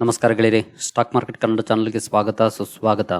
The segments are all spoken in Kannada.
ನಮಸ್ಕಾರ ಗೆಳೆಯರೆ, ಸ್ಟಾಕ್ ಮಾರ್ಕೆಟ್ ಕನ್ನಡ ಚಾನಲ್ಗೆ ಸ್ವಾಗತ, ಸುಸ್ವಾಗತ.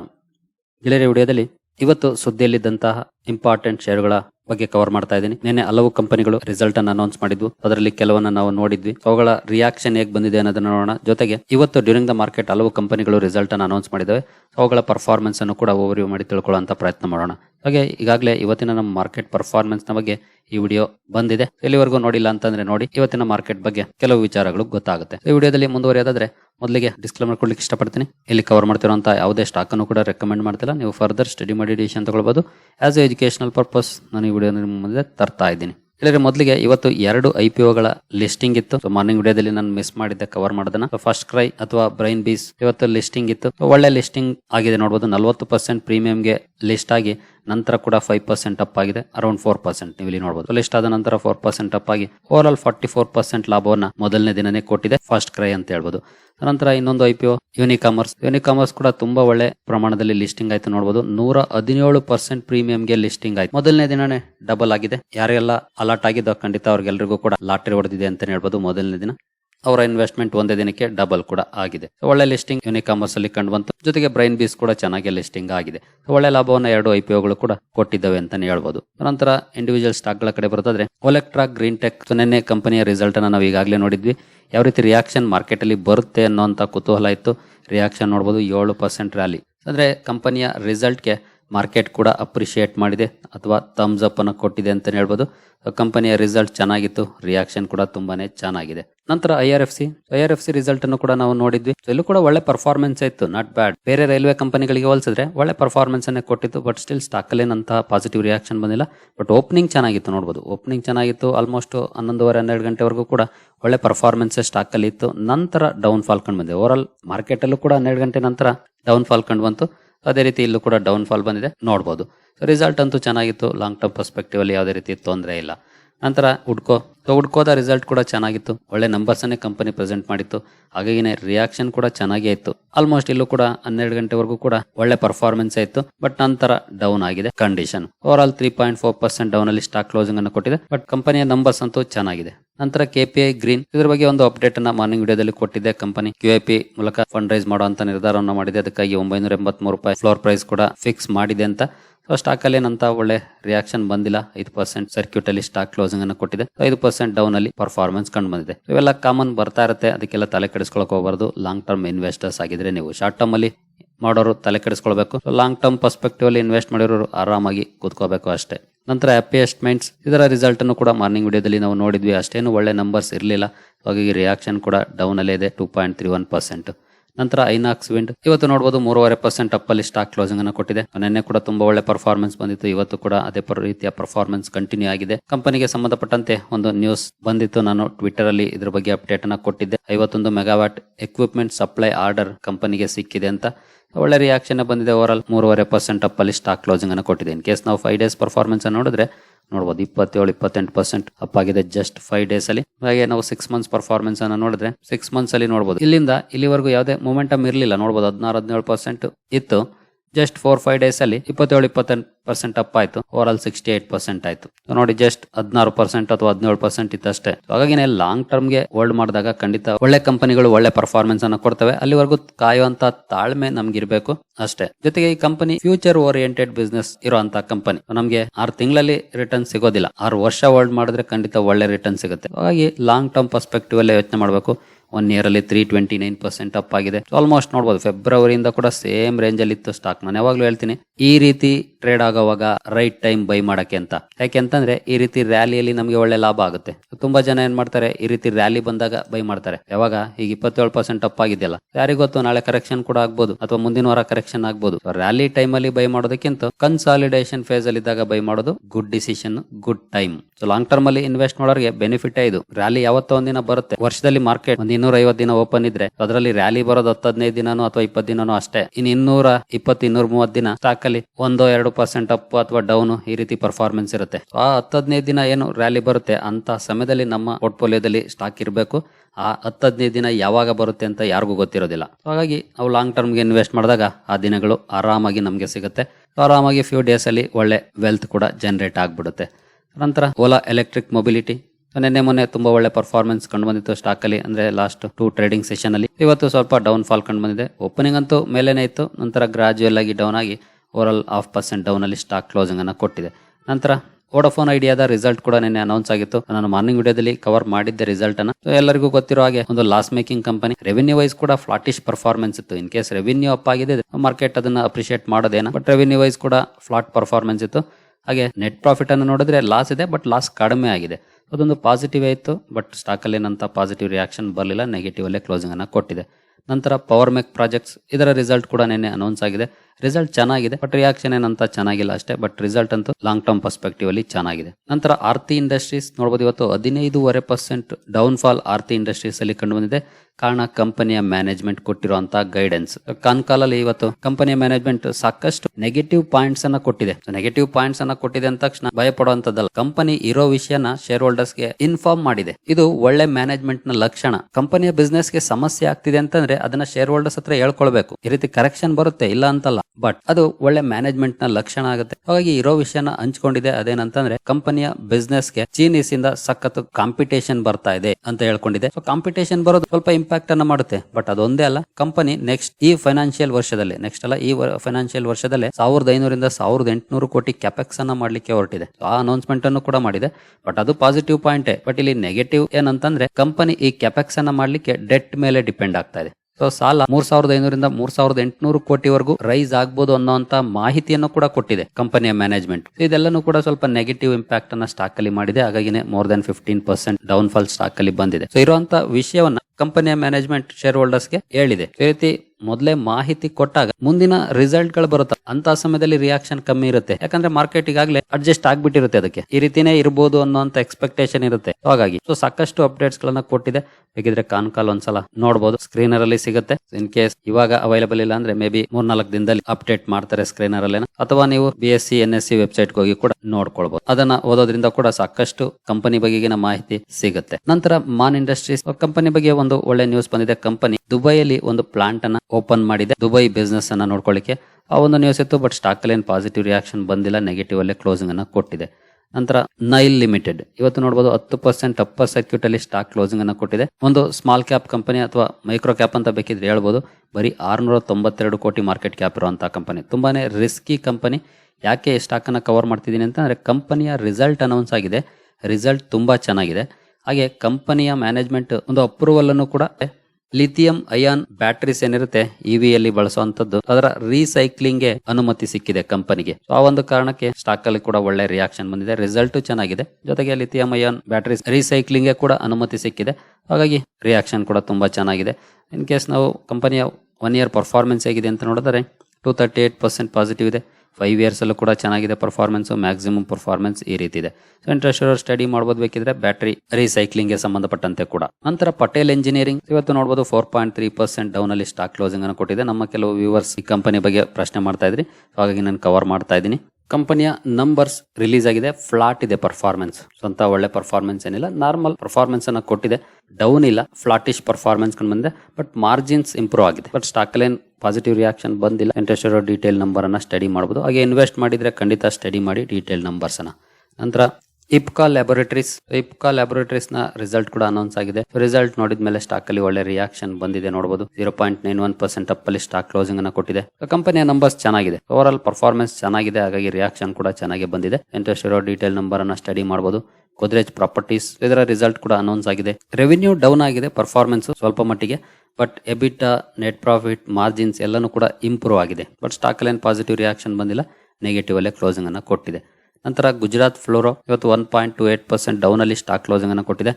ಗೆಳೆಯರೆ, ವಿಡಿಯೋದಲ್ಲಿ ಇವತ್ತು ಸುದ್ದಿಯಲ್ಲಿದ್ದಂತಹ ಇಂಪಾರ್ಟೆಂಟ್ ಷೇರುಗಳ ಬಗ್ಗೆ ಕವರ್ ಮಾಡ್ತಾ ಇದ್ದೀನಿ. ನಿನ್ನೆ ಹಲವು ಕಂಪನಿಗಳು ರಿಸಲ್ಟ್ ಅನ್ನು ಅನೌನ್ಸ್ ಮಾಡಿದ್ವು. ಅದರಲ್ಲಿ ಕೆಲವನ್ನ ನಾವು ನೋಡಿದ್ವಿ. ಅವುಗಳ ರಿಯಾಕ್ಷನ್ ಹೇಗೆ ಬಂದಿದೆ ಅನ್ನೋದನ್ನ ನೋಡೋಣ. ಜೊತೆಗೆ ಇವತ್ತು ಡ್ಯೂರಿಂಗ್ ದ ಮಾರ್ಕೆಟ್ ಹಲವು ಕಂಪನಿಗಳು ರಿಸಲ್ಟ್ ಅನ್ನು ಅನೌನ್ಸ್ ಮಾಡಿದ್ದಾವೆ. ಅವುಗಳ ಪರ್ಫಾರ್ಮೆನ್ಸ್ ಅನ್ನು ಕೂಡ ಓವರ್ವ್ಯೂ ಮಾಡಿ ತಿಳ್ಕೊಳ್ಳುವಂತ ಪ್ರಯತ್ನ ಮಾಡೋಣ. ಹಾಗೆ ಈಗಾಗಲೇ ಇವತ್ತಿನ ನಮ್ಮ ಮಾರ್ಕೆಟ್ ಪರ್ಫಾರ್ಮೆನ್ಸ್ನ ಬಗ್ಗೆ ಈ ವಿಡಿಯೋ ಬಂದಿದೆ. ಎಲ್ಲಿವರೆಗೂ ನೋಡಿಲ್ಲ ಅಂತಂದ್ರೆ ನೋಡಿ ಇವತ್ತಿನ ಮಾರ್ಕೆಟ್ ಬಗ್ಗೆ ಕೆಲವು ವಿಚಾರಗಳು ಗೊತ್ತಾಗುತ್ತೆ. ಈ ವಿಡಿಯೋದಲ್ಲಿ ಮುಂದುವರಿಯೋದಾದ್ರೆ ಮೊದಲಿಗೆ ಡಿಸ್ಕ್ಲೇಮರ್ ಕೊಡ್ಲಿಕ್ಕೆ ಇಷ್ಟಪಡ್ತೀನಿ. ಇಲ್ಲಿ ಕವರ್ ಮಾಡ್ತಿರೋಂಥ ಯಾವುದೇ ಸ್ಟಾಕನ್ನು ಕೂಡ ರೆಕಮೆಂಡ್ ಮಾಡ್ತಿಲ್ಲ. ನೀವು ಫರ್ದರ್ ಸ್ಟಡಿ ಮಾಡಿ ಡಿಸಿಷನ್ ತಗೊಳ್ಬೋದು. ಆಸ್ ಎ ಎಜುಕೇಶನಲ್ ಪರ್ಪಸ್ ನಾನು ಈ ವಿಡಿಯೋ ನಿಮ್ಮ ಮುಂದೆ ತರ್ತಾ ಇದ್ದೀನಿ. ಹೇಳಿದ್ರೆ ಮೊದಲಿಗೆ ಇವತ್ತು ಎರಡು ಐ ಪಿ ಒಗಳ ಲಿಸ್ಟಿಂಗ್ ಇತ್ತು. ಸೊ ಮಾರ್ನಿಂಗ್ ವಿಡಿಯೋದಲ್ಲಿ ನಾನು ಮಿಸ್ ಮಾಡಿದ್ದೆ ಕವರ್ ಮಾಡೋದನ್ನ. ಫಸ್ಟ್ ಕ್ರೈ ಅಥವಾ ಬ್ರೈನ್ ಬೀಸ್ ಇವತ್ತು ಲಿಸ್ಟಿಂಗ್ ಇತ್ತು. ಒಳ್ಳೆ ಲಿಸ್ಟಿಂಗ್ ಆಗಿದೆ ನೋಡಬಹುದು ನಲ್ವತ್ತು ಪರ್ಸೆಂಟ್ ಪ್ರೀಮಿಯಂಗೆ ಲಿಸ್ಟ್ ಆಗಿ ನಂತರ ಕೂಡ ಫೈವ್ ಪರ್ಸೆಂಟ್ ಅಪ್ ಆಗಿದೆ ಅರೌಂಡ್ ಫೋರ್ ಪರ್ಸೆಂಟ್ ನೀವು ಇಲ್ಲಿ ನೋಡಬಹುದು ಲಿಸ್ಟ್ ಆದ ನಂತರ ಫೋರ್ ಪರ್ಸೆಂಟ್ ಅಪ್ ಆಗಿ overall forty four percent ಲಾಭವನ್ನ ಮೊದಲನೇ ದಿನನೇ ಕೊಟ್ಟಿದೆ ಫಸ್ಟ್ ಕ್ರೈ ಅಂತ ಹೇಳ್ಬೋದು. ನಂತರ ಇನ್ನೊಂದು ಐ ಪಿ ಒ ಯುನಿಕಾಮರ್ಸ್ ಯೂನಿಕಾಮರ್ಸ್ ಕೂಡ ತುಂಬಾ ಒಳ್ಳೆ ಪ್ರಮಾಣದಲ್ಲಿ ಲಿಸ್ಟಿಂಗ್ ಆಯ್ತು ನೋಡಬಹುದು ನೂರ ಹದಿನೇಳು ಪರ್ಸೆಂಟ್ ಪ್ರೀಮಿಯಂಗೆ ಲಿಸ್ಟಿಂಗ್ ಆಯ್ತು. ಮೊದಲನೇ ದಿನನೇ ಡಬಲ್ ಆಗಿದೆ. ಯಾರೆಲ್ಲ ಅಲರ್ಟ್ ಆಗಿದ್ದೋ ಖಂಡಿತ ಅವ್ರಿಗೆಲ್ರಿಗೂ ಕೂಡ ಲಾಟರಿ ಹೊಡೆದಿದೆ ಅಂತ ಹೇಳ್ಬೋದು ಮೊದಲನೇ ದಿನ. ಅವರ ಇನ್ವೆಸ್ಟ್ಮೆಂಟ್ ಒಂದೇ ದಿನಕ್ಕೆ ಡಬಲ್ ಕೂಡ ಆಗಿದೆ. ಒಳ್ಳೆ ಲಿಸ್ಟಿಂಗ್ ಯೂನಿಕಾಮರ್ಸ್ ಅಲ್ಲಿ ಕಂಡುವಂತ ಜೊತೆಗೆ ಬ್ರೈನ್ ಬೀಸ್ ಕೂಡ ಚೆನ್ನಾಗಿ ಲಿಸ್ಟಿಂಗ್ ಆಗಿದೆ. ಒಳ್ಳೆ ಲಾಭವನ್ನು ಎರಡು ಐಪಿಒಗಳು ಕೂಡ ಕೊಟ್ಟಿದ್ದಾವೆ ಅಂತಾನೆ ಹೇಳ್ಬೋದು. ನಂತರ ಇಂಡಿವಿಜುವಲ್ ಸ್ಟಾಕ್ಗಳ ಕಡೆ ಬರೋದಾದ್ರೆ ಒಲೆಕ್ಟ್ರಾ ಗ್ರೀನ್ ಟೆಕ್ ನಿನ್ನೆ ಕಂಪನಿಯ ರಿಸಲ್ಟ್ ಅನ್ನ ನಾವು ಈಗಾಗಲೇ ನೋಡಿದ್ವಿ. ಯಾವ ರೀತಿ ರಿಯಾಕ್ಷನ್ ಮಾರ್ಕೆಟ್ ಅಲ್ಲಿ ಬರುತ್ತೆ ಅನ್ನೋಂತ ಕುತೂಹಲ ಇತ್ತು. ರಿಯಾಕ್ಷನ್ ನೋಡಬಹುದು ಏಳು ಪರ್ಸೆಂಟ್ ರ್ಯಾಲಿ ಅಂದ್ರೆ ಕಂಪನಿಯ ರಿಸಲ್ಟ್ಗೆ ಮಾರ್ಕೆಟ್ ಕೂಡ ಅಪ್ರಿಷಿಯೇಟ್ ಮಾಡಿದೆ ಅಥವಾ ಥಮ್ಸ್ ಅಪ್ ಅನ್ನು ಕೊಟ್ಟಿದೆ ಅಂತಲೇ ಹೇಳ್ಬೋದು. ಕಂಪನಿಯ ರಿಸಲ್ಟ್ ಚೆನ್ನಾಗಿತ್ತು ರಿಯಾಕ್ಷನ್ ಕೂಡ ತುಂಬಾನೇ ಚೆನ್ನಾಗಿದೆ. ನಂತರ I R F C I R F C result ಅನ್ನು ಕೂಡ ನಾವು ನೋಡಿದ್ವಿ. ಎಲ್ಲೂ ಕೂಡ ಒಳ್ಳೆ ಪರ್ಫಾರ್ಮೆನ್ಸ್ ಇತ್ತು ನಾಟ್ ಬ್ಯಾಡ್ ಬೇರೆ ರೈಲ್ವೆ ಕಂಪನಿಗಳಿಗೆ ಹೋಲಿಸಿದ್ರೆ ಒಳ್ಳೆ ಪರ್ಫಾರ್ಮೆನ್ಸ್ ಅನ್ನೇ ಕೊಟ್ಟಿತ್ತು ಬಟ್ ಸ್ಟಿಲ್ ಸ್ಟಾಕ್ ಅಲ್ಲಿ ಏನಂತ ಪಾಸಿಟಿವ್ ರಿಯಾಕ್ಷನ್ ಬಂದಿಲ್ಲ. ಬಟ್ ಓಪನಿಂಗ್ ಚೆನ್ನಾಗಿತ್ತು ನೋಡ್ಬೋದು. ಓಪನಿಂಗ್ ಚೆನ್ನಾಗಿತ್ತು ಆಲ್ಮೋಸ್ಟ್ ಹನ್ನೊಂದುವರೆ, ಹನ್ನೆರಡು ಗಂಟೆವರೆಗೂ ಕೂಡ ಒಳ್ಳೆ ಪರ್ಫಾರ್ಮೆನ್ಸ್ ಸ್ಟಾಕ್ ಅಲ್ಲಿ ಇತ್ತು. ನಂತರ ಡೌನ್ ಫಾಲ್ ಕಂಡು ಬಂದಿದೆ. ಓವರ್ ಆಲ್ ಮಾರ್ಕೆಟ್ ಅಲ್ಲೂ ಕೂಡ ಹನ್ನೆರಡು ಗಂಟೆ ನಂತರ ಡೌನ್ ಫಾಲ್ ಕಂಡು ಬಂತು. ಅದೇ ರೀತಿ ಇಲ್ಲೂ ಕೂಡ ಡೌನ್ ಫಾಲ್ ಬಂದಿದೆ. ನೋಡ್ಬೋದು. ರಿಸಲ್ಟ್ ಅಂತೂ ಚೆನ್ನಾಗಿತ್ತು. ಲಾಂಗ್ ಟರ್ಮ್ ಪರ್ಸ್ಪೆಕ್ಟಿವ್ ಅಲ್ಲಿ ಯಾವುದೇ ರೀತಿ ತೊಂದರೆ ಇಲ್ಲ. ನಂತರ ಉಡ್ಕೋ ಸೊ ಹುಡ್ಕೋದ ರಿಸಲ್ಟ್ ಕೂಡ ಚೆನ್ನಾಗಿತ್ತು. ಒಳ್ಳೆ ನಂಬರ್ಸ್ ಅನ್ನೇ ಕಂಪನಿ ಪ್ರೆಸೆಂಟ್ ಮಾಡಿತ್ತು. ಹಾಗಾಗಿನೇ ರಿಯಾಕ್ಷನ್ ಕೂಡ ಚೆನ್ನಾಗೇ ಇತ್ತು. ಆಲ್ಮೋಸ್ಟ್ ಇಲ್ಲೂ ಕೂಡ ಹನ್ನೆರಡು ಗಂಟೆವರೆಗೂ ಕೂಡ ಒಳ್ಳೆ ಪರ್ಫಾರ್ಮೆನ್ಸ್ ಇತ್ತು. ಬಟ್ ನಂತರ ಡೌನ್ ಆಗಿದೆ condition overall three point four percent down ಅಲ್ಲಿ ಸ್ಟಾಕ್ ಕ್ಲೋಸಿಂಗ್ ಅನ್ನು ಕೊಟ್ಟಿದೆ. ಬಟ್ ಕಂಪನಿಯ ನಂಬರ್ಸ್ ಅಂತೂ ಚೆನ್ನಾಗಿದೆ. ನಂತರ ಕೆಪಿಐ ಗ್ರೀನ್ ಇದರ ಬಗ್ಗೆ ಒಂದು ಅಪ್ಡೇಟ್ ಅನ್ನ ಮಾರ್ನಿಂಗ್ ವಿಡಿಯೋದಲ್ಲಿ ಕೊಟ್ಟಿದೆ ಕಂಪನಿ ಕ್ಯೂಐಪಿ ಮೂಲಕ ಫಂಡ್ ರೈಸ್ ಮಾಡುವಂತ ನಿರ್ಧಾರವನ್ನು ಮಾಡಿದೆ ಅದಕ್ಕಾಗಿ ಒಂಬೈನೂರ ಎಂಬತ್ಮೂರು ರೂಪಾಯಿ ಫ್ಲೋರ್ ಪ್ರೈಸ್ ಕೂಡ ಫಿಕ್ಸ್ ಮಾಡಿದೆ ಅಂತ ಸೊ ಸ್ಟಾಕ್ ಅಲ್ಲಿ ಏನಂತ ಒಳ್ಳೆ ರಿಯಾಕ್ಷನ್ ಬಂದಿಲ್ಲ. ಐದು ಪರ್ಸೆಂಟ್ ಸರ್ಕ್ಯೂಟ್ ಅಲ್ಲಿ ಸ್ಟಾಕ್ ಕ್ಲೋಸಿಂಗ್ ಅನ್ನು ಕೊಟ್ಟಿದೆ. ಐದು ಪರ್ಸೆಂಟ್ ಡೌನ್ ಅಲ್ಲಿ ಪರ್ಫಾರ್ಮೆನ್ಸ್ ಕಂಡು ಬಂದಿದೆ. ಇವೆಲ್ಲ ಕಾಮನ್ ಬರ್ತಾ ಇರುತ್ತೆ. ಅದಕ್ಕೆಲ್ಲ ತಲೆ ಕೆಡಿಸ್ಕೊಳಕ್ ಹೋಗಬಾರ್ದು. ಲಾಂಗ್ ಟರ್ಮ್ ಇನ್ವೆಸ್ಟರ್ಸ್ ಆಗಿದ್ರೆ ನೀವು ಶಾರ್ಟ್ ಟರ್ಮ್ ಅಲ್ಲಿ ಮಾಡೋರು ತಲೆ ಕೆಡಿಸ್ಕೊಳ್ಬೇಕು. ಲಾಂಗ್ ಟರ್ಮ್ ಪರ್ಸ್ಪೆಕ್ಟಿವ್ ಅಲ್ಲಿ ಇನ್ವೆಸ್ಟ್ ಮಾಡಿರೋರು ಆರಾಮಾಗಿ ಕೂತ್ಕೋಬೇಕು ಅಷ್ಟೇ. ನಂತರ ಹ್ಯಾಪಿ ಮೈಂಡ್ಸ್ ಇದರ ರಿಸಲ್ಟ್ ಅನ್ನು ಕೂಡ ಮಾರ್ನಿಂಗ್ ವಿಡಿಯೋದಲ್ಲಿ ನಾವು ನೋಡಿದ್ವಿ. ಅಷ್ಟೇನು ಒಳ್ಳೆ ನಂಬರ್ಸ್ ಇರಲಿಲ್ಲ. ಹಾಗಾಗಿ ರಿಯಾಕ್ಷನ್ ಕೂಡ ಡೌನ್ ಅಲ್ಲೇ ಇದೆ. Two point three one percent ನಂತರ ಐನಾಕ್ಸ್ ವಿಂಡ್. ಇವತ್ತು ನೋಡಬಹುದು ಮೂರುವರೆ ಪರ್ಸೆಂಟ್ ಅಪ್ ಅಲ್ಲಿ ಸ್ಟಾಕ್ ಕ್ಲೋಸಿಂಗ್ ಅನ್ನು ಕೊಟ್ಟಿದೆ. ನಿನ್ನೆ ಕೂಡ ತುಂಬಾ ಒಳ್ಳೆ ಪರ್ಫಾರ್ಮೆನ್ಸ್ ಬಂದಿತ್ತು. ಇವತ್ತು ಕೂಡ ಅದೇ ರೀತಿಯ ಪರ್ಫಾರ್ಮೆನ್ಸ್ ಕಂಟಿನ್ಯೂ ಆಗಿದೆ. ಕಂಪನಿಗೆ ಸಂಬಂಧಪಟ್ಟಂತೆ ಒಂದು ನ್ಯೂಸ್ ಬಂದಿತ್ತು. ನಾನು ಟ್ವಿಟರ್ ಅಲ್ಲಿ ಇದ್ರ ಬಗ್ಗೆ ಅಪ್ಡೇಟ್ ಅನ್ನ ಕೊಟ್ಟಿದ್ದೆ. ಐವತ್ತೊಂದು ಮೆಗಾವಾಟ್ ಎಕ್ವಿಪ್ಮೆಂಟ್ ಸಪ್ಲೈ ಆರ್ಡರ್ ಕಂಪನಿಗೆ ಸಿಕ್ಕಿದೆ ಅಂತ ಒಳ್ಳೆ ರಿಯಾಕ್ಷನ್ ಬಂದಿದೆ ಓವರ್ ಆಲ್ ಮೂರುವರೆ ಪರ್ಸೆಂಟ್ ಅಪ್ ಅಲ್ಲಿ ಸ್ಟಾಕ್ ಕ್ಲೋಸಿಂಗ್ ಅನ್ನು ಕೊಟ್ಟಿದೆ. ಇನ್ ಕೇಸ್ ನಾವು ಫೈವ್ ಡೇಸ್ ಪರ್ಫಾರ್ಮೆನ್ಸ್ ನೋಡಿದ್ರೆ ನೋಡಬಹುದು ಇಪ್ಪತ್ತೇಳು, ಇಪ್ಪತ್ತೆಂಟು ಪರ್ಸೆಂಟ್ ಅಪ್ ಆಗಿದೆ ಜಸ್ಟ್ ಫೈವ್ ಡೇಸ್ ಅಲ್ಲಿ. ಹಾಗೆ ನಾವು ಸಿಕ್ಸ್ ಮಂತ್ಸ್ ಪರ್ಫಾರ್ಮೆನ್ಸ್ ಅನ್ನ ನೋಡಿದ್ರೆ ಸಿಕ್ಸ್ ಮಂತ್ಸ್ ಅಲ್ಲಿ ನೋಡಬಹುದು ಇಲ್ಲಿಂದ ಇಲ್ಲಿವರೆಗೂ ಯಾವುದೇ ಮೂಮೆಂಟಮ್ ಇರಲಿಲ್ಲ. ನೋಡಬಹುದು ಹದಿನಾರು, ಹದಿನೇಳು ಪರ್ಸೆಂಟ್ ಇತ್ತು. ಜಸ್ಟ್ ಫೋರ್ ಫೈವ್ ಡೇಸ್ ಅಲ್ಲಿ ಇಪ್ಪತ್ತೇಳು, ಇಪ್ಪತ್ತೆಂಟು ಪರ್ಸೆಂಟ್ ಅಪ್ ಆಯ್ತು. Overall sixty eight percent ಆಯ್ತು ನೋಡಿ ಜಸ್ಟ್ ಹದಿನಾರು ಪರ್ಸೆಂಟ್ ಅಥವಾ ಹದಿನೇಳು ಪರ್ಸೆಂಟ್ ಇತ್ತಷ್ಟೇ. ಹಾಗಾಗಿ ಲಾಂಗ್ ಟರ್ಮ್ಗೆ ಹೋಲ್ಡ್ ಮಾಡಿದಾಗ ಖಂಡಿತ ಒಳ್ಳೆ ಕಂಪನಿಗಳು ಒಳ್ಳೆ ಪರ್ಫಾರ್ಮೆನ್ಸ್ ಅನ್ನ ಕೊಡ್ತವೆ. ಅಲ್ಲಿವರೆಗೂ ಕಾಯುವಂತ ತಾಳ್ಮೆ ನಮ್ಗೆ ಇರಬೇಕು ಅಷ್ಟೇ. ಜೊತೆಗೆ ಈ ಕಂಪನಿ ಫ್ಯೂಚರ್ ಓರಿಯೆಂಟೆಡ್ ಬಿಸ್ನೆಸ್ ಇರುವಂತ ಕಂಪನಿ ನಮಗೆ ಆರು ತಿಂಗಳಲ್ಲಿ ರಿಟರ್ನ್ ಸಿಗೋದಿಲ್ಲ. ಆರು ವರ್ಷ ಹೋಲ್ಡ್ ಮಾಡಿದ್ರೆ ಖಂಡಿತ ಒಳ್ಳೆ ರಿಟರ್ನ್ ಸಿಗುತ್ತೆ. ಹಾಗಾಗಿ ಲಾಂಗ್ ಟರ್ಮ್ ಪರ್ಸ್ಪೆಕ್ಟಿವ್ ಅಲ್ಲೇ ಯೋಚನೆ ಮಾಡಬೇಕು. ಒನ್ ಇಯರ್ ಅಲ್ಲಿ three twenty nine percent up ಆಗಿದೆ ಆಲ್ಮೋಸ್ಟ್ ನೋಡಬಹುದು ಫೆಬ್ರವರಿಯಿಂದ ಕೂಡ ಸೇಮ್ ರೇಂಜ್ ಅಲ್ಲಿ ಇತ್ತು ಸ್ಟಾಕ್ ನಾನು ಯಾವಾಗಲೂ ಹೇಳ್ತೀನಿ, ಈ ರೀತಿ ಟ್ರೇಡ್ ಆಗೋವಾಗ ರೈಟ್ ಟೈಮ್ ಬೈ ಮಾಡಕ್ಕೆ ಅಂತ. ಯಾಕೆ ಅಂತಂದ್ರೆ ಈ ರೀತಿ ರ್ಯಾಲಿಯಲ್ಲಿ ನಮಗೆ ಒಳ್ಳೆ ಲಾಭ ಆಗುತ್ತೆ. ತುಂಬಾ ಜನ ಏನ್ ಮಾಡ್ತಾರೆ, ಈ ರೀತಿ ರ್ಯಾಲಿ ಬಂದಾಗ ಬೈ ಮಾಡ್ತಾರೆ. ಯಾವಾಗ? ಈಗ ಇಪ್ಪತ್ತೇಳು ಪರ್ಸೆಂಟ್ ಅಪ್ ಆಗಿದೆಯಲ್ಲ. ಯಾರಿಗ್ ಗೊತ್ತು ನಾಳೆ ಕರೆಕ್ಷನ್ ಕೂಡ ಆಗ್ಬೋದು, ಅಥವಾ ಮುಂದಿನ ವಾರ ಕರೆಕ್ಷನ್ ಆಗ್ಬೋದು. ರ್ಯಾಲಿ ಟೈಮ್ ಅಲ್ಲಿ ಬೈ ಮಾಡೋದಕ್ಕಿಂತ ಕನ್ಸಾಲಿಡೇಷನ್ ಫೇಸ್ ಅಲ್ಲಿ ಇದ್ದಾಗ ಬೈ ಮಾಡೋದು good decision good time so long term ಅಲ್ಲಿ ಇನ್ವೆಸ್ಟ್ ಮಾಡೋರಿಗೆ ಬೆನಿಫಿಟ್ ಇದು. ರ್ಯಾಲಿ ಯಾವತ್ತೋ ಒಂದಿನ ಬರುತ್ತೆ. ವರ್ಷದಲ್ಲಿ ಮಾರ್ಕೆಟ್ ಒಂದ್ ಇನ್ನೂರ ಐವತ್ತು ದಿನ ಓಪನ್ ಇದ್ರೆ, ಅದರಲ್ಲಿ ರ್ಯಾಲಿ ಬರೋದು ಹತ್ತು ದಿನಾನು ದಿನನೋ ಅಥವಾ ಇಪ್ಪತ್ತು ದಿನನೋ ಅಷ್ಟೇ. ಇನ್ ಇನ್ನೂರ ಇಪ್ಪತ್ತು ಇನ್ನೂರ ಮೂವತ್ತು ದಿನ ಸ್ಟಾಕ್ ಅಲ್ಲಿ ಒಂದು, ಎರಡು ಪರ್ಸೆಂಟ್ ಅಪ್ ಅಥವಾ ಡೌನ್ ಈ ರೀತಿ ಪರ್ಫಾರ್ಮೆನ್ಸ್ ಇರುತ್ತೆ. ಆ ಹತ್ತು ಹದಿನೈದು ದಿನ ಏನು ರ್ಯಾಲಿ ಬರುತ್ತೆ ಅಂತ ಸಮಯದಲ್ಲಿ ನಮ್ಮ ಪೋರ್ಟ್ಫೋಲಿಯೋದಲ್ಲಿ ಸ್ಟಾಕ್ ಇರಬೇಕು. ಆ ಹತ್ತು ಹದಿನೈದು ದಿನ ಯಾವಾಗ ಬರುತ್ತೆ ಅಂತ ಯಾರಿಗೂ ಗೊತ್ತಿರೋದಿಲ್ಲ. ಹಾಗಾಗಿ ನಾವು ಲಾಂಗ್ ಟರ್ಮ್ಗೆ ಇನ್ವೆಸ್ಟ್ ಮಾಡಿದಾಗ ಆ ದಿನಗಳು ಆರಾಮಾಗಿ ನಮಗೆ ಸಿಗುತ್ತೆ. ಆರಾಮಾಗಿ ಫ್ಯೂ ಡೇಸ್ ಅಲ್ಲಿ ಒಳ್ಳೆ ವೆಲ್ತ್ ಕೂಡ ಜನರೇಟ್ ಆಗಿಬಿಡುತ್ತೆ. ನಂತರ ಓಲಾ ಎಲೆಕ್ಟ್ರಿಕ್ ಮೊಬಿಲಿಟಿ ನಿನ್ನೆ ಮೊನ್ನೆ ತುಂಬಾ ಒಳ್ಳೆ ಪರ್ಫಾರ್ಮೆನ್ಸ್ ಕಂಡು ಬಂದಿತ್ತು ಸ್ಟಾಕ್ ಅಲ್ಲಿ. ಅಂದ್ರೆ ಲಾಸ್ಟ್ ಟೂ ಟ್ರೇಡಿಂಗ್ ಸೆಷನ್ ಅಲ್ಲಿ. ಇವತ್ತು ಸ್ವಲ್ಪ ಡೌನ್ ಫಾಲ್ ಕಂಡು ಬಂದಿದೆ ಓಪನಿಂಗ್ ಅಂತೂ ಮೇಲೇನೆ ಇತ್ತು. ನಂತರ ಗ್ರಾಜುಯಲ್ ಆಗಿ ಡೌನ್ ಆಗಿ ಓವರ್ ಹಾಫ್ ಪರ್ಸೆಂಟ್ ಡೌನಲ್ಲಿ ಸ್ಟಾಕ್ ಕ್ಲೋಸಿಂಗ್ ಅನ್ನು ಕೊಟ್ಟಿದೆ. ನಂತರ ವೋಡಫೋನ್ ಐಡಿಯಾದ ರಿಸಲ್ಟ್ ಕೂಡ ನಿನ್ನೆ ಅನೌನ್ಸ್ ಆಗಿತ್ತು. ನಾನು ಮಾರ್ನಿಂಗ್ ವಿಡಿಯೋದಲ್ಲಿ ಕವರ್ ಮಾಡಿದ್ದೆ ರಿಸಲ್ಟ್ ಅನ್ನ. ಎಲ್ಲರಿಗೂ ಗೊತ್ತಿರೋ ಹಾಗೆ ಒಂದು loss making company revenue wise ಕೂಡ ಫ್ಲಾಟಿಶ್ ಪರ್ಫಾರ್ಮೆನ್ಸ್ ಇತ್ತು. ಇನ್ ಕೇಸ್ ರೆವೆನ್ಯೂ ಅಪ್ ಆಗಿದೆ ಮಾರ್ಕೆಟ್ ಅದನ್ನ ಅಪ್ರಿಷಿಯೇಟ್ ಮಾಡೋದೇನ? ಬಟ್ ರೆವೆನ್ಯೂ ವೈಸ್ ಕೂಡ ಫ್ಲಾಟ್ ಪರ್ಫಾರ್ಮೆನ್ಸ್ ಇತ್ತು. ಹಾಗೆ ನೆಟ್ ಪ್ರಾಫಿಟ್ ಅನ್ನು ನೋಡಿದ್ರೆ ಲಾಸ್ ಇದೆ ಬಟ್ ಲಾಸ್ ಕಡಿಮೆ ಆಗಿದೆ. ಅದೊಂದು ಪಾಸಿಟಿವ್ ಆಯಿತು ಬಟ್ ಸ್ಟಾಕಲ್ಲಿ ಏನಂತ ಪಾಸಿಟಿವ್ ರಿಯಾಕ್ಷನ್ ಬರಲಿಲ್ಲ ನೆಗೆಟಿವ್ ಅಲ್ಲೇ ಕ್ಲೋಸಿಂಗ್ ಅನ್ನು ಕೊಟ್ಟಿದೆ. ನಂತರ ಪವರ್ ಮೇಕ್ ಪ್ರಾಜೆಕ್ಟ್ಸ್ ಇದರ ರಿಸಲ್ಟ್ ಕೂಡ ನಿನ್ನೆ ಅನೌನ್ಸ್ ಆಗಿದೆ. ರಿಸಲ್ಟ್ ಚೆನ್ನಾಗಿದೆ ಬಟ್ ರಿಯಾಕ್ಷನ್ ಏನಂತ ಚೆನ್ನಾಗಿಲ್ಲ ಅಷ್ಟೇ ಬಟ್ ರಿಸಲ್ಟ್ ಅಂತೂ ಲಾಂಗ್ ಟರ್ಮ್ ಪರ್ಸ್ಪೆಕ್ಟಿವ್ ಅಲ್ಲಿ ಚೆನ್ನಾಗಿದೆ. ನಂತರ ಆರ್ತಿ ಇಂಡಸ್ಟ್ರೀಸ್ ನೋಡಬಹುದು ಇವತ್ತು ಹದಿನೈದೂವರೆ percent down fall Aarti Industries ಅಲ್ಲಿ ಕಂಡು ಬಂದಿದೆ. ಕಾರಣ ಕಂಪನಿಯ ಮ್ಯಾನೇಜ್ಮೆಂಟ್ ಕೊಟ್ಟಿರುವಂತಹ ಗೈಡೆನ್ಸ್ ಕಾನ್ಕಾಲಲ್ಲಿ ಇವತ್ತು ಕಂಪನಿಯ ಮ್ಯಾನೇಜ್ಮೆಂಟ್ ಸಾಕಷ್ಟು ನೆಗೆಟಿವ್ ಪಾಯಿಂಟ್ಸ್ ಅನ್ನ ಕೊಟ್ಟಿದೆ. ನೆಗೆಟಿವ್ ಪಾಯಿಂಟ್ಸ್ ಅನ್ನ ಕೊಟ್ಟಿದೆ ಅಂದ ತಕ್ಷಣ ಭಯ ಪಡುವಂತದ್ದಲ್ಲ ಕಂಪನಿ ಇರೋ ವಿಷಯನ ಶೇರ್ ಹೋಲ್ಡರ್ಸ್ಗೆ ಇನ್ಫಾರ್ಮ್ ಮಾಡಿದೆ. ಇದು ಒಳ್ಳೆ ಮ್ಯಾನೇಜ್ಮೆಂಟ್ನ ಲಕ್ಷಣ. ಕಂಪನಿಯ ಬಿಸ್ನೆಸ್ಗೆ ಸಮಸ್ಯೆ ಆಗ್ತಿದೆ ಅಂತಂದ್ರೆ ಅದನ್ನ ಶೇರ್ ಹೋಲ್ಡರ್ಸ್ ಹತ್ರ ಹೇಳ್ಕೊಳ್ಬೇಕು. ಈ ರೀತಿ ಕರೆಕ್ಷನ್ ಬರುತ್ತೆ, ಇಲ್ಲ ಅಂತಲ್ಲ. ಬಟ್ ಅದು ಒಳ್ಳೆ ಮ್ಯಾನೇಜ್ಮೆಂಟ್ನ ಲಕ್ಷಣ ಆಗುತ್ತೆ. ಹಾಗಾಗಿ ಇರೋ ವಿಷಯನ ಹಂಚ್ಕೊಂಡಿದೆ ಅದೇನಂತಂದ್ರೆ ಕಂಪನಿಯ ಬಿಸ್ನೆಸ್ಗೆ ಚೀನೀಸ್ ಇಂದ ಸಖತ್ ಕಾಂಪಿಟೇಷನ್ ಬರ್ತಾ ಇದೆ ಅಂತ ಹೇಳ್ಕೊಂಡಿದೆ. ಸೊ ಕಾಂಪಿಟೇಷನ್ ಬರೋದು ಸ್ವಲ್ಪ ಇಂಪ್ಯಾಕ್ಟ್ ಅನ್ನ ಮಾಡುತ್ತೆ. ಬಟ್ ಅದೊಂದೇ ಅಲ್ಲ ಕಂಪನಿ ನೆಕ್ಸ್ಟ್ ಈ ಫೈನಾನ್ಷಿಯಲ್ ವರ್ಷದಲ್ಲಿ ನೆಕ್ಸ್ಟ್ ಅಲ್ಲ ಈ ಫೈನಾನ್ಷಿಯಲ್ ವರ್ಷದಲ್ಲಿ ಸಾವಿರದ ಐನೂರಿಂದ ಸಾವಿರದ ಎಂಟುನೂರು ಕೋಟಿ ಕ್ಯಾಪೆಕ್ಸ್ ಅನ್ನ ಮಾಡ್ಲಿಕ್ಕೆ ಹೊರಟಿದೆ. ಆ ಅನೌನ್ಸ್ಮೆಂಟ್ ಅನ್ನು ಕೂಡ ಮಾಡಿದೆ. ಬಟ್ ಅದು ಪಾಸಿಟಿವ್ ಪಾಯಿಂಟ್ ಬಟ್ ಇಲ್ಲಿ ನೆಗೆಟಿವ್ ಏನಂತಂದ್ರೆ ಕಂಪನಿ ಈ ಕ್ಯಾಪೆಕ್ಸ್ ಅನ್ನ ಮಾಡ್ಲಿಕ್ಕೆ ಡೆಟ್ ಮೇಲೆ ಡಿಪೆಂಡ್ ಆಗ್ತಾ ಇದೆ. ಸೊ ಸಾಲ ಮೂರ್ ಸಾವಿರದ ಐನೂರಿಂದ ಮೂರ್ ಸಾವಿರದ ಎಂಟುನೂರು ಕೋಟಿವರೆಗೂ ರೈಸ್ ಆಗ್ಬೋದು ಅನ್ನೋಂತ ಮಾಹಿತಿಯನ್ನು ಕೂಡ ಕೊಟ್ಟಿದೆ ಕಂಪನಿಯ ಮ್ಯಾನೇಜ್ಮೆಂಟ್ ಇದೆಲ್ಲನೂ ಕೂಡ ಸ್ವಲ್ಪ ನೆಗೆಟಿವ್ ಇಂಪ್ಯಾಕ್ಟ್ ಅನ್ನ ಸ್ಟಾಕ್ ಅಲ್ಲಿ ಮಾಡಿದೆ. ಹಾಗಾಗಿನೇ more than fifteen percent down fall stock ಅಲ್ಲಿ ಬಂದಿದೆ. ಸೊ ಇರುವಂತಹ ವಿಷಯವನ್ನ ಕಂಪನಿಯ ಮ್ಯಾನೇಜ್ಮೆಂಟ್ ಶೇರ್ ಹೋಲ್ಡರ್ಸ್ಗೆ ಹೇಳಿದೆ. ಈ ರೀತಿ ಮೊದಲೇ ಮಾಹಿತಿ ಕೊಟ್ಟಾಗ ಮುಂದಿನ ರಿಸಲ್ಟ್ಗಳು ಬರುತ್ತೆ? ಅಂತ ಸಮಯದಲ್ಲಿ ರಿಯಾಕ್ಷನ್ ಕಮ್ಮಿ ಇರುತ್ತೆ. ಯಾಕಂದ್ರೆ ಮಾರ್ಕೆಟ್ ಈಗಾಗಲೇ ಅಡ್ಜಸ್ಟ್ ಆಗ್ಬಿಟ್ಟಿರುತ್ತೆ ಅದಕ್ಕೆ. ಈ ರೀತಿನೇ ಇರಬಹುದು ಅನ್ನೋಂತ ಎಕ್ಸ್ಪೆಕ್ಟೇಷನ್ ಇರುತ್ತೆ. ಹಾಗಾಗಿ ಸೊ ಸಾಕಷ್ಟು ಅಪ್ಡೇಟ್ಸ್ ಗಳನ್ನ ಕೊಟ್ಟಿದೆ. ಬೇಕಿದ್ರೆ ಕಾನ್ ಕಾಲ್ ಒಂದ್ಸಲ ನೋಡಬಹುದು ಸ್ಕ್ರೀನರ್ ಅಲ್ಲಿ ಸಿಗುತ್ತೆ. ಇನ್ ಕೇಸ್ ಇವಾಗ ಅವೈಲೇಬಲ್ ಇಲ್ಲ ಅಂದ್ರೆ ಮೇ ಬಿ ಮೂರ್ನಾಲ್ಕು ದಿನದಲ್ಲಿ ಅಪ್ಡೇಟ್ ಮಾಡ್ತಾರೆ ಸ್ಕ್ರೀನರ್ ಅಲ್ಲಿ ಅಥವಾ ನೀವು B S C N S C website ಹೋಗಿ ಕೂಡ ನೋಡ್ಕೊಳ್ಬಹುದು ಅದನ್ನ ಓದೋದ್ರಿಂದ ಕೂಡ ಸಾಕಷ್ಟು ಕಂಪನಿ ಬಗೆಗಿನ ಮಾಹಿತಿ ಸಿಗುತ್ತೆ. ನಂತರ ಮಾನ್ ಇಂಡಸ್ಟ್ರೀಸ್ ಕಂಪನಿ ಬಗ್ಗೆ ಒಂದು ಒಳ್ಳೆ ನ್ಯೂಸ್ ಬಂದಿದೆ. ಕಂಪನಿ ದುಬೈಯಲ್ಲಿ ಒಂದು ಪ್ಲಾಂಟ್ ಅನ್ನ ಓಪನ್ ಮಾಡಿದೆ. ದುಬೈ ಬಿಸ್ನೆಸ್ ಅನ್ನ ನೋಡ್ಕೊಳ್ಳಿಕ್ಕೆ. ಆ ಒಂದು ನ್ಯೂಸ್ ಇತ್ತು ಬಟ್ ಸ್ಟಾಕ್ ಅಲ್ಲಿ ಏನು ಪಾಸಿಟಿವ್ ರಿಯಾಕ್ಷನ್ ಬಂದಿಲ್ಲ. ನೆಗೆಟಿವ್ ಅಲ್ಲೇ ಕ್ಲೋಸಿಂಗ್ ಅನ್ನ ಕೊಟ್ಟಿದೆ. ನಂತರ ನೈಲ್ ಲಿಮಿಟೆಡ್ ಇವತ್ತು ನೋಡಬಹುದು ಹತ್ತು ಪರ್ಸೆಂಟ್ ಅಪ್ಪರ್ ಸರ್ಕ್ಯೂಟ್ ಅಲ್ಲಿ ಸ್ಟಾಕ್ ಕ್ಲೋಸಿಂಗ್ ಅನ್ನ ಕೊಟ್ಟಿದೆ. ಒಂದು ಸ್ಮಾಲ್ ಕ್ಯಾಪ್ ಕಂಪನಿ ಅಥವಾ ಮೈಕ್ರೋ ಕ್ಯಾಪ್ ಅಂತ ಬೇಕಿದ್ರೆ ಹೇಳ್ಬೋದು. ಬರೀ ಆರ್ನೂರ ತೊಂಬತ್ತೆರಡು ಕೋಟಿ ಮಾರ್ಕೆಟ್ ಕ್ಯಾಪ್ ಇರುವಂತಹ ಕಂಪನಿ ತುಂಬಾನೇ ರಿಸ್ಕಿ ಕಂಪನಿ ಯಾಕೆ ಸ್ಟಾಕ್ ಅನ್ನ ಕವರ್ ಮಾಡ್ತಿದ್ದೀನಿ ಅಂತಂದ್ರೆ ಕಂಪನಿಯ ರಿಸಲ್ಟ್ ಅನೌನ್ಸ್ ಆಗಿದೆ. ರಿಸಲ್ಟ್ ತುಂಬಾ ಚೆನ್ನಾಗಿದೆ. ಹಾಗೆ ಕಂಪನಿಯ ಮ್ಯಾನೇಜ್ಮೆಂಟ್ ಒಂದು ಅಪ್ರೂವಲ್ ಅನ್ನು ಕೂಡ ಲಿಥಿಯಂ ಅಯಾನ್ ಬ್ಯಾಟ್ರೀಸ್ ಏನಿರುತ್ತೆ ಇವಿ ಅಲ್ಲಿ ಬಳಸುವಂತದ್ದು ಅದರ ರೀಸೈಕ್ಲಿಂಗ್ಗೆ ಅನುಮತಿ ಸಿಕ್ಕಿದೆ ಕಂಪನಿಗೆ. ಆ ಒಂದು ಕಾರಣಕ್ಕೆ ಸ್ಟಾಕ್ ಅಲ್ಲಿ ಕೂಡ ಒಳ್ಳೆ ರಿಯಾಕ್ಷನ್ ಬಂದಿದೆ ರಿಸಲ್ಟ್ ಚೆನ್ನಾಗಿದೆ. ಜೊತೆಗೆ ಲಿಥಿಯಂ ಅಯಾನ್ ಬ್ಯಾಟರೀಸ್ ರೀಸೈಕ್ಲಿಂಗ್ಗೆ ಕೂಡ ಅನುಮತಿ ಸಿಕ್ಕಿದೆ, ಹಾಗಾಗಿ ರಿಯಾಕ್ಷನ್ ಕೂಡ ತುಂಬಾ ಚೆನ್ನಾಗಿದೆ. ಇನ್ ಕೇಸ್ ನಾವು ಕಂಪನಿಯ ಒನ್ ಇಯರ್ ಪರ್ಫಾರ್ಮೆನ್ಸ್ ಹೇಗಿದೆ ಅಂತ ನೋಡಿದರೆ two thirty eight percent positive ಇದೆ. ಫೈವ್ ಇಯರ್ಸಲ್ಲೂ ಕೂಡ ಚೆನ್ನಾಗಿದೆ ಪರ್ಫಾರ್ಮೆನ್ಸು ಮ್ಯಾಕ್ಸಿಮಮ್ ಪರ್ಫಾರ್ಮೆನ್ಸ್ ಈ ರೀತಿ ಇದೆ. ಸೊ ಇಂಟ್ರೆಸ್ಟ್ ಸ್ಟಡಿ ಮಾಡ್ಬೋದು, ಬೇಕಿದ್ರೆ ಬ್ಯಾಟ್ರಿ ರೀಸೈಕ್ಲಿಂಗ್ಗೆ ಸಂಬಂಧಪಟ್ಟಂತೆ ಕೂಡ. ನಂತರ ಪಟೇಲ್ ಇಂಜಿನಿಯರಿಂಗ್ ಇವತ್ತು ನೋಡಬಹುದು four point three percent down ಅಲ್ಲಿ ಸ್ಟಾಕ್ ಕ್ಲೋಸಿಂಗ್ ಅನ್ನು ಕೊಟ್ಟಿದೆ. ನಮ್ಮ ಕೆಲವು ವ್ಯೂವರ್ಸ್ ಈ ಕಂಪನಿ ಬಗ್ಗೆ ಪ್ರಶ್ನೆ ಮಾಡ್ತಾ ಇದ್ರಿ. ಹಾಗಾಗಿ ನಾನು ಕವರ್ ಮಾಡ್ತಾ ಇದ್ದೀನಿ. ಕಂಪನಿಯ ನಂಬರ್ಸ್ ರಿಲೀಸ್ ಆಗಿದೆ. ಫ್ಲಾಟ್ ಇದೆ ಪರ್ಫಾರ್ಮೆನ್ಸ್ ಸ್ವಂತ ಒಳ್ಳೆ ಪರ್ಫಾರ್ಮೆನ್ಸ್ ಏನಿಲ್ಲ. ನಾರ್ಮಲ್ ಪರ್ಫಾರ್ಮೆನ್ಸ್ ಅನ್ನ ಕೊಟ್ಟಿದೆ. ಡೌನ್ ಇಲ್ಲ. ಫ್ಲಾಟಿಶ್ ಪರ್ಫಾರ್ಮೆನ್ಸ್ ಕಂಡು ಬಂದಿದೆ. ಬಟ್ ಮಾರ್ಜಿನ್ಸ್ ಇಂಪ್ರೂವ್ ಆಗಿದೆ. ಬಟ್ ಸ್ಟಾಕ್ ಅಲ್ಲಿ ಪಾಸಿಟಿವ್ ರಿಯಾಕ್ಷನ್ ಬಂದಿಲ್ಲ. ಇಂಟ್ರೆಸ್ಟ್ ಡೀಟೇಲ್ ನಂಬರ್ ಅನ್ನ ಸ್ಟಡಿ ಮಾಡಬಹುದು ಹಾಗೆ ಇನ್ವೆಸ್ಟ್ ಮಾಡಿದ್ರೆ ಖಂಡಿತ ಸ್ಟಡಿ ಮಾಡಿ ಡೀಟೇಲ್ ನಂಬರ್ಸ್ ಅನ್ನ. ನಂತರ ಇಪ್ಕಾ ಲ್ಯಾಬೊರೇಟರೀಸ್ ಇಪ್ಕಾ ಲ್ಯಾಬೊರೇಟರೀಸ್ನ ರಿಸಲ್ಟ್ ಕೂಡ ಅನೌನ್ಸ್ ಆಗಿದೆ. ರಿಸಲ್ಟ್ ನೋಡಿದ ಮೇಲೆ ಸ್ಟಾಕ್ ಅಲ್ಲಿ ಒಳ್ಳೆ ರಿಯಾಕ್ಷನ್ ಬಂದಿದೆ ನೋಡಬಹುದು zero point nine one percent up ಅಲ್ಲಿ ಸ್ಟಾಕ್ ಕ್ಲೋಸಿಂಗ್ ಅನ್ನ ಕೊಟ್ಟಿದೆ. ಕಂಪನಿಯ ನಂಬರ್ಸ್ ಚೆನ್ನಾಗಿದೆ. ಓವರ್ ಆಲ್ ಪರ್ಫಾರ್ಮೆನ್ಸ್ ಚೆನ್ನಾಗಿದೆ. ಹಾಗಾಗಿ ರಿಯಾಕ್ಷನ್ ಕೂಡ ಚೆನ್ನಾಗಿ ಬಂದಿದೆ. ಇಂಟ್ರೆಸ್ಟ್ ಇರೋ ಡೀಟೇಲ್ ನಂಬರ್ ಅನ್ನ ಸ್ಟಡಿ ಮಾಡಬಹುದು ಗೋದ್ರೇಜ್ ಪ್ರಾಪರ್ಟೀಸ್ ಇದರ ರಿಸಲ್ಟ್ ಕೂಡ ಅನೌನ್ಸ್ ಆಗಿದೆ. ರೆವಿನ್ಯೂ ಡೌನ್ ಆಗಿದೆ ಪರ್ಫಾರ್ಮೆನ್ಸ್ ಸ್ವಲ್ಪ ಮಟ್ಟಿಗೆ. But EBITA net profit margins ಎಲ್ಲನೂ ಕೂಡ ಇಂಪ್ರೂವ್ ಆಗಿದೆ. ಬಟ್ ಸ್ಟಾಕ್ ಅಲ್ಲಿ ಪಾಸಿಟಿವ್ ರಿಯಾಕ್ಷನ್ ಬಂದಿಲ್ಲ ನೆಗೆಟಿವ್ ಅಲ್ಲೇ ಕ್ಲೋಸಿಂಗ್ ಅನ್ನ ಕೊಟ್ಟಿದೆ. ನಂತರ ಗುಜರಾತ್ ಫ್ಲೋರೋ ಇವತ್ತು one point two eight percent ಡೌನಲ್ಲಿ stock closing ಅನ್ನು ಕೊಟ್ಟಿದೆ.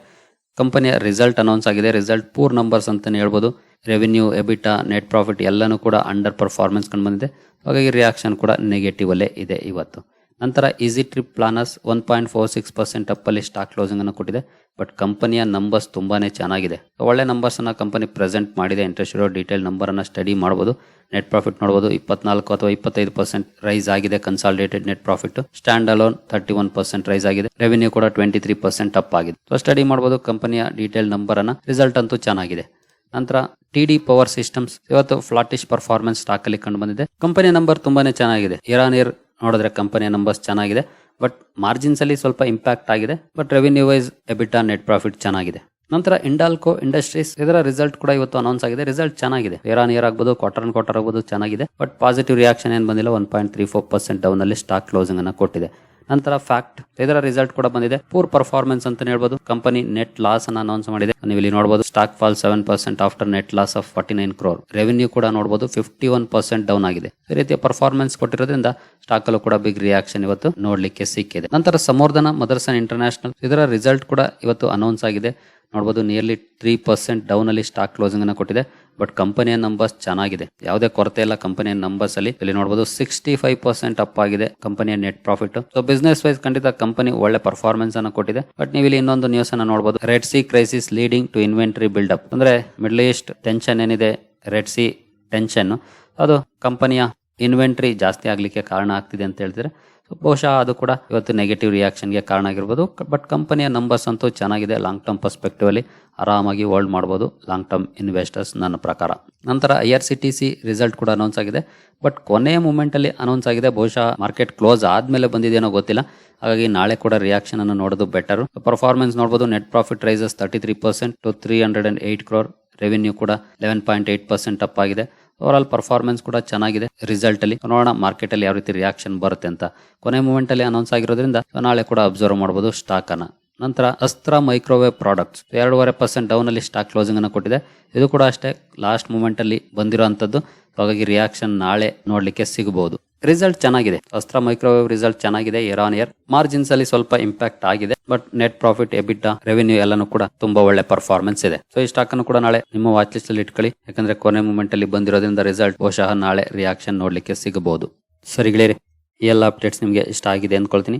ಕಂಪನಿಯ ರಿಸಲ್ಟ್ ಅನೌನ್ಸ್ ಆಗಿದೆ. ರಿಸಲ್ಟ್ ಪೂರ್ ನಂಬರ್ಸ್ ಅಂತಲೇ ಹೇಳ್ಬೋದು. ರೆವಿನ್ಯೂ ಎಬಿಟಾ ನೆಟ್ ಪ್ರಾಫಿಟ್ ಎಲ್ಲನೂ ಕೂಡ ಅಂಡರ್ ಪರ್ಫಾರ್ಮೆನ್ಸ್ ಕಂಡು ಬಂದಿದೆ. ಹಾಗಾಗಿ ರಿಯಾಕ್ಷನ್ ಕೂಡ ನೆಗೆಟಿವ್ ಅಲ್ಲೇ ಇದೆ ಇವತ್ತು. ನಂತರ Easy Trip Planners one point four six percent ಅಪ್ಪಲ್ಲಿ stock closing ಅನ್ನು ಕೊಟ್ಟಿದೆ. ಬಟ್ ಕಂಪನಿಯ ನಂಬರ್ಸ್ ತುಂಬಾನೇ ಚೆನ್ನಾಗಿದೆ. ಒಳ್ಳೆ ನಂಬರ್ಸ್ ಅನ್ನ ಕಂಪನಿ ಪ್ರೆಸೆಂಟ್ ಮಾಡಿದೆ. ಇಂಟ್ರೆಸ್ಟ್ ಇರೋ ಡೀಟೇಲ್ ನಂಬರ್ ಅನ್ನ ಸ್ಟಡಿ ಮಾಡಬಹುದು ನೆಟ್ ಪ್ರಾಫಿಟ್ ನೋಡಬಹುದು ಇಪ್ಪತ್ನಾಲ್ಕು ಅಥವಾ ಇಪ್ಪತ್ತೈದು ಪರ್ಸೆಂಟ್ ರೈಸ್ ಆಗಿದೆ consolidated net profit stand alone thirty one percent rise ಆಗಿದೆ. ರೆವೆನ್ಯೂ ಕೂಡ ಟ್ವೆಂಟಿ ತ್ರೀ ಪರ್ಸೆಂಟ್ ಅಪ್ ಆಗಿದೆ. ಸೊ ಸ್ಟಡಿ ಮಾಡಬಹುದು ಕಂಪನಿಯ ಡೀಟೇಲ್ ನಂಬರ್ ಅನ್ನ. ರಿಸಲ್ಟ್ ಅಂತೂ ಚೆನ್ನಾಗಿದೆ. ನಂತರ ಟಿ ಡಿ ಪವರ್ ಸಿಸ್ಟಮ್ಸ್ ಇವತ್ತು ಫ್ಲಾಟಿಶ್ ಪರ್ಫಾರ್ಮೆನ್ಸ್ ಸ್ಟಾಕ್ ಅಲ್ಲಿ ಕಂಡು ಬಂದಿದೆ. ಕಂಪನಿ ನಂಬರ್ ತುಂಬಾನೇ ಚೆನ್ನಾಗಿದೆ. ಇರಾನ್ ನೋಡಿದ್ರೆ ಕಂಪನಿಯ ನಂಬರ್ಸ್ ಚೆನ್ನಾಗಿದೆ ಬಟ್ ಮಾರ್ಜಿನ್ಸ್ ಅಲ್ಲಿ ಸ್ವಲ್ಪ ಇಂಪ್ಯಾಕ್ಟ್ ಆಗಿದೆ but revenue wise EBITA net profit ಚೆನ್ನಾಗಿದೆ. ನಂತರ ಇಂಡಾಲ್ಕೋ ಇಂಡಸ್ಟ್ರೀಸ್ ಇದರ ರಿಸಲ್ಟ್ ಕೂಡ ಇವತ್ತು ಅನೌನ್ಸ್ ಆಗಿದೆ. ರಿಸಲ್ಟ್ ಚೆನ್ನಾಗಿದೆ. ಇಯರ್ ಆನ್ ಇಯರ್ ಆಗ್ಬೋದು ಕ್ವಾರ್ಟರ್ ಆನ್ ಕ್ವಾರ್ಟರ್ ಆಗ್ಬೋದು, ಚೆನ್ನಾಗಿದೆ ಬಟ್ ಪಾಸಿಟಿವ್ ರಿಯಾಕ್ಷನ್ ಏನು ಬಂದಿಲ್ಲ one point three four percent down ಅಲ್ಲಿ ಸ್ಟಾಕ್ ಕ್ಲೋಸಿಂಗ್ ಅನ್ನು ಕೊಟ್ಟಿದೆ. ನಂತರ ಫ್ಯಾಕ್ಟ್ ಇದರ ರಿಸಲ್ಟ್ ಕೂಡ ಬಂದಿದೆ. ಪೂರ್ ಪರ್ಫಾರ್ಮೆನ್ಸ್ ಅಂತ ಹೇಳ್ಬೋದು. ಕಂಪನಿ ನೆಟ್ ಲಾಸ್ ಅನ್ನ ಅನೌನ್ಸ್ ಮಾಡಿದೆ. ನೀವು ಇಲ್ಲಿ ನೋಡಬಹುದು stock fall seven percent after net loss of forty nine crore revenue ಕೂಡ ನೋಡಬಹುದು ಫಿಫ್ಟಿ ಒನ್ ಪರ್ಸೆಂಟ್ ಡೌನ್ ಆಗಿದೆ. ಈ ರೀತಿಯ ಪರ್ಫಾರ್ಮೆನ್ಸ್ ಕೊಟ್ಟಿರೋದ್ರಿಂದ ಸ್ಟಾಕ್ ಅಲ್ಲೂ ಕೂಡ ಬಿಗ್ ರಿಯಾಕ್ಷನ್ ಇವತ್ತು ನೋಡ್ಲಿಕ್ಕೆ ಸಿಕ್ಕಿದೆ. ನಂತರ ಸಮೋರ್ಧನ ಮದರ್ಸನ್ ಇಂಟರ್ನ್ಯಾಷನಲ್ ಇದರ ರಿಸಲ್ಟ್ ಕೂಡ ಇವತ್ತು ಅನೌನ್ಸ್ ಆಗಿದೆ. ನೋಡಬಹುದು ನಿಯರ್ಲಿ ತ್ರೀ ಪರ್ಸೆಂಟ್ ಡೌನ್ ಅಲ್ಲಿ ಸ್ಟಾಕ್ ಕ್ಲೋಸಿಂಗ್ ಅನ್ನು ಕೊಟ್ಟಿದೆ. ಬಟ್ ಕಂಪನಿಯ ನಂಬರ್ಸ್ ಚೆನ್ನಾಗಿದೆ. ಯಾವುದೇ ಕೊರತೆ ಇಲ್ಲ ಕಂಪನಿಯ ನಂಬರ್ಸ್ ಅಲ್ಲಿ. ಇಲ್ಲಿ ನೋಡಬಹುದು ಸಿಕ್ಸ್ಟಿ ಫೈವ್ ಪರ್ಸೆಂಟ್ ಅಪ್ ಆಗಿದೆ ಕಂಪನಿಯ net profit so business wise ಖಂಡಿತ ಕಂಪನಿ ಒಳ್ಳೆ ಪರ್ಫಾರ್ಮೆನ್ಸ್ ಅನ್ನು ಕೊಟ್ಟಿದೆ. ಬಟ್ ನೀವು ಇಲ್ಲಿ ಇನ್ನೊಂದು ನ್ಯೂಸ್ ಅನ್ನ ನೋಡಬಹುದು Red Sea crisis leading to inventory build up ಅಂದ್ರೆ ಮಿಡ್ಲ್ ಈಸ್ಟ್ ಟೆನ್ಷನ್ ಏನಿದೆ? ರೆಡ್ ಸಿ ಟೆನ್ಷನ್ ಅದು ಕಂಪನಿಯ ಇನ್ವೆಂಟ್ರಿ ಜಾಸ್ತಿ ಆಗ್ಲಿಕ್ಕೆ ಕಾರಣ ಆಗ್ತಿದೆ ಅಂತ ಹೇಳ್ತಿದ್ರೆ ಸೊ ಬಹುಶಃ ಅದು ಕೂಡ ಇವತ್ತು ನೆಗೆಟಿವ್ ರಿಯಾಕ್ಷನ್ಗೆ ಕಾರಣ ಆಗಿರ್ಬೋದು. ಬಟ್ ಕಂಪನಿಯ ನಂಬರ್ಸ್ ಅಂತೂ ಚೆನ್ನಾಗಿದೆ. ಲಾಂಗ್ ಟರ್ಮ್ ಪರ್ಸ್ಪೆಕ್ಟಿವ್ ಅಲ್ಲಿ ಆರಾಮಾಗಿ ಹೋಲ್ಡ್ ಮಾಡ್ಬೋದು. ಲಾಂಗ್ ಟರ್ಮ್ ಇನ್ವೆಸ್ಟರ್ಸ್ ನನ್ನ ಪ್ರಕಾರ. ನಂತರ I R C T C result ಕೂಡ ಅನೌನ್ಸ್ ಆಗಿದೆ. ಬಟ್ ಕೊನೆಯ ಮೂಮೆಂಟ್ ಅಲ್ಲಿ ಅನೌನ್ಸ್ ಆಗಿದೆ. ಬಹುಶಃ ಮಾರ್ಕೆಟ್ ಕ್ಲೋಸ್ ಆದ್ಮೇಲೆ ಬಂದಿದೆಯೋ ಗೊತ್ತಿಲ್ಲ. ಹಾಗಾಗಿ ನಾಳೆ ಕೂಡ ರಿಯಾಕ್ಷನ್ ಅನ್ನು ನೋಡೋದು ಬೆಟರ್ ಪರ್ಫಾರ್ಮೆನ್ಸ್ ನೋಡಬಹುದು net profit rises thirty three percent to three hundred and eight crore revenue ಕೂಡ eleven point eight percent up ಆಗಿದೆ. ಓವರ್ ಆಲ್ ಪರ್ಫಾರ್ಮೆನ್ಸ್ ಕೂಡ ಚೆನ್ನಾಗಿದೆ. ರಿಸಲ್ಟ್ ಅಲ್ಲಿ ನೋಡೋಣ ಮಾರ್ಕೆಟ್ ಅಲ್ಲಿ ಯಾವ ರೀತಿ ರಿಯಾಕ್ಷನ್ ಬರುತ್ತೆ ಅಂತ. ಕೊನೆ ಮೂಮೆಂಟ್ ಅಲ್ಲಿ ಅನೌನ್ಸ್ ಆಗಿರೋದ್ರಿಂದ ನಾಳೆ ಕೂಡ ಅಬ್ಸರ್ವ್ ಮಾಡಬಹುದು ಸ್ಟಾಕ್ ಅನ್ನ. ನಂತರ ಅಸ್ತ್ರ ಮೈಕ್ರೋವೇವ್ ಪ್ರಾಡಕ್ಟ್ಸ್. ಎರಡೂವರೆ ಪರ್ಸೆಂಟ್ ಡೌನ್ ಅಲ್ಲಿ ಸ್ಟಾಕ್ ಕ್ಲೋಸಿಂಗ್ ಅನ್ನು ಕೊಟ್ಟಿದೆ. ಇದು ಕೂಡ ಅಷ್ಟೇ ಲಾಸ್ಟ್ ಮೂಮೆಂಟಲ್ಲಿ ಬಂದಿರೋ ಅಂಥದ್ದು. ಹಾಗಾಗಿ ರಿಯಾಕ್ಷನ್ ನಾಳೆ ನೋಡಲಿಕ್ಕೆ ಸಿಗಬಹುದು ರಿಸಲ್ಟ್ ಚೆನ್ನಾಗಿದೆ. ಅಸ್ತ್ರ ಮೈಕ್ರೋವೇವ್ ರಿಸಲ್ಟ್ ಚೆನ್ನಾಗಿದೆ ಇಯರ್ ಆನ್ ಇಯರ್ ಮಾರ್ಜಿನ್ಸ್ ಅಲ್ಲಿ ಸ್ವಲ್ಪ ಇಂಪ್ಯಾಕ್ಟ್ ಆಗಿದೆ but net profit EBITA revenue ಎಲ್ಲಾನು ಕೂಡ ತುಂಬಾ ಒಳ್ಳೆ ಪರ್ಫಾರ್ಮೆನ್ಸ್ ಇದೆ. ಸೊ ಈ ಸ್ಟಾಕ್ ಅನ್ನು ಕೂಡ ನಾಳೆ ನಿಮ್ಮ ವಾಚ್ ಲಿಸ್ಟ್ ಅಲ್ಲಿ ಇಟ್ಕೊಳ್ಳಿ. ಯಾಕಂದ್ರೆ ಕೊನೆ ಮೂಮೆಂಟ್ ಅಲ್ಲಿ ಬಂದಿರೋದ್ರಿಂದ ರಿಸಲ್ಟ್ ಬಹುಶಃ ನಾಳೆ ರಿಯಾಕ್ಷನ್ ನೋಡ್ಲಿಕ್ಕೆ ಸಿಗಬಹುದು ಸರಿ ಗೆಳೆಯರಿ, ಈ ಎಲ್ಲ ಅಪ್ಡೇಟ್ಸ್ ನಿಮಗೆ ಇಷ್ಟ ಆಗಿದೆ ಅಂದ್ಕೊಳ್ತೀನಿ.